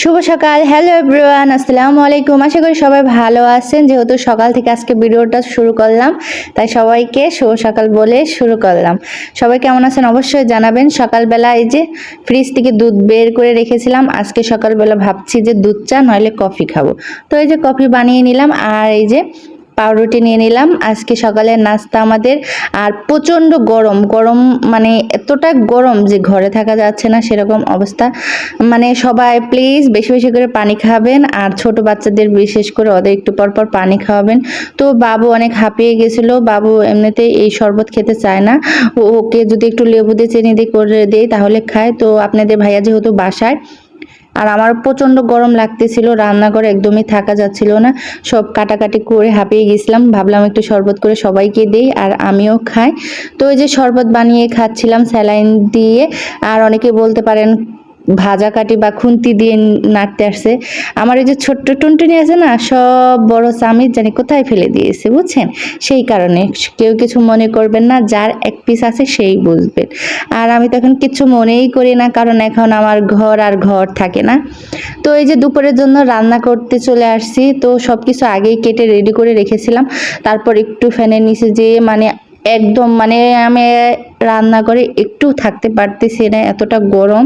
শুভ সকাল hello everyone আসসালামু আলাইকুম। আশা করি সবাই ভালো আছেন। যেহেতু সকাল থেকে আজকে ভিডিওটা শুরু করলাম, তাই সবাইকে শুভ সকাল বলে শুরু করলাম। সবাই কেমন আছেন অবশ্যই জানাবেন। সকালবেলা এই যে ফ্রিজ থেকে দুধ বের করে রেখেছিলাম, আজকে সকালবেলা ভাবছি যে দুধ চা, নইলে কফি খাব। তো এই যে কফি বানিয়ে নিলাম, আর এই যে পাউরুটি নিয়ে নিলাম। আজকে সকালের নাস্তা আমাদের। আর প্রচণ্ড গরম। গরম মানে এতটা গরম যে ঘরে থাকা যাচ্ছে না, সেরকম অবস্থা। মানে সবাই প্লিজ বেশি বেশি করে পানি খাবেন। আর ছোট বাচ্চাদের বিশেষ করে ওদের একটু পর পর পানি খাওয়াবেন। তো বাবু অনেক হাঁপিয়ে গেছিল। বাবু এমনিতে এই শরবত খেতে চায় না। ওকে যদি একটু লেবু দিয়ে, চিনি দিয়ে করে দেই, তাহলে খায়। তো আপনাদের ভাইয়া যেহেতু বাসায় আর আমার প্রচণ্ড গরম লাগতেছিল, রান্নাঘরে একদমই থাকা যাচ্ছিল না। সব কাটাকাটি করে হাঁপিয়ে গেছিলাম, ভাবলাম একটু শরবত করে সবাইকে দেই আর আমিও খাই। তো ওই যে শরবত বানিয়ে খাচ্ছিলাম, স্যালাইন দিয়ে। আর অনেকে বলতে পারেন ভাজা কাটি বা খুন্তি দিয়ে নাড়তে আসছে। আমার এই যে ছোট্ট টুনটুনি আছে না, সব বড় চামিচ জানি কোথায় ফেলে দিয়েছে, বুঝছেন? সেই কারণে কেউ কিছু মনে করবেন না, যার এক পিস আছে সেই বুঝবেন। আর আমি তখন কিছু মনেই করি না, কারণ এখন আমার ঘর আর ঘর থাকে না। তো এই যে দুপুরের জন্য রান্না করতে চলে আসছি, তো সব কিছু আগেই কেটে রেডি করে রেখেছিলাম। তারপর একটু ফ্যানের নিচে যেয়ে মানে একদম মানে আমি রান্না করে একটু থাকতে পারতেছি না, এতটা গরম।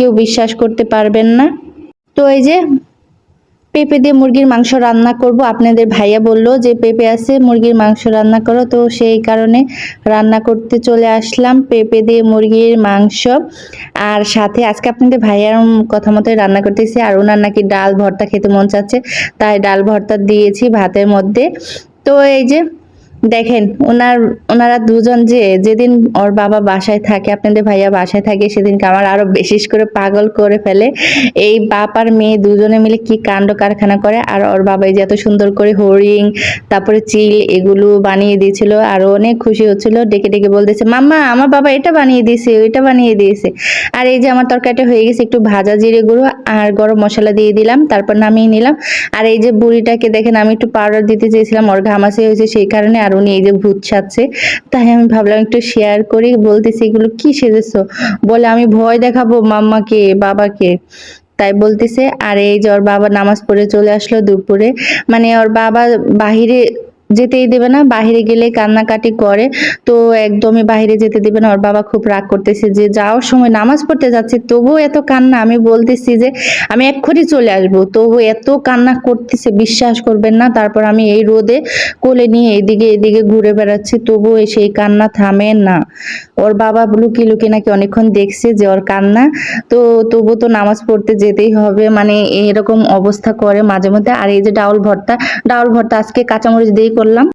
কেউ বিশ্বাস করতে পারবেন না। তো এই যে পেঁপে দিয়ে মুরগির মাংস রান্না করব। আপনাদের ভাইয়া বলল যে পেঁপে আছে, মুরগির মাংস রান্না করো। তো সেই কারণে রান্না করতে চলে আসলাম পেঁপে দিয়ে মুরগির মাংস। আর সাথে আজকে আপনাদের ভাইয়ার কথা মতোই রান্না করতেছি। আর ওনার নাকি ডাল ভর্তা খেতে মন চাচ্ছে, তাই ডাল ভর্তা দিয়েছি ভাতের মধ্যে। তো এই যে দেখেন, ওনার, ওনারা দুজন যে, যেদিন ওর বাবা বাসায় থাকে, আপনাদের ভাইয়া বাসায় থাকে, সেদিনকে আমার আরও বিশেষ করে পাগল করে ফেলে। এই বাপ আর মেয়ে দুজনে মিলে কি কাণ্ড কারখানা করে, আর ওর বাবা এই যে এত সুন্দর করে হরিং তারপরে চিল এগুলো বানিয়ে দিয়েছিল, আর অনেক খুশি হচ্ছিল, ডেকে ডেকে বলতেছে, মাম্মা, আমার বাবা এটা বানিয়ে দিয়েছে, ওইটা বানিয়ে দিয়েছে। আর এই যে আমার তরকারিটা হয়ে গেছে, একটু ভাজা জিরে গুঁড়ো আর গরম মশলা দিয়ে দিলাম, তারপর নামিয়ে নিলাম। আর এই যে বুড়িটাকে দেখেন, আমি একটু পাউডার দিতে চেয়েছিলাম, ওর ঘামাসে হয়েছে, সেই কারণে আর উনি এই যে ভূত ছাড়ছে, তাই আমি ভাবলাম একটু শেয়ার করি, বলতেছি এগুলো কি সেজেছো? বলে, আমি ভয় দেখাবো মাম্মাকে, বাবাকে। তাই বলতেছে, আর, এই যে ওর বাবা নামাজ পড়ে চলে আসলো দুপুরে। মানে ওর বাবা বাহিরে যেতেই দেবে না বাইরে গেলে কান্নাকাটি করে। তো একদমই বাইরে যেতে দেবে না, ওর বাবা খুব রাগ করতেছে যে, যাওয়ার সময় নামাজ পড়তে যাচ্ছে, তবুও এত কান্না। আমি বলতেছি যে, আমি এক্ষুনি চলে আসব। তবু এত কান্না করতেছে, বিশ্বাস করবেন না। তারপর আমি এই রোদে কোলে নিয়ে এদিকে এদিকে ঘুরে বেড়াচ্ছি, তবুও সেই কান্না থামে না। ওর বাবা লুকিয়ে লুকিয়ে নাকি অনেকক্ষণ দেখছে যে, ওর কান্না। তো তবু তো নামাজ পড়তে যেতেই হবে মানে এরকম অবস্থা করে মাঝে মধ্যে আর এই যে ডাউল ভর্তা ডাউল ভর্তা আজকে কাঁচামরিচ দিয়েই করলাম।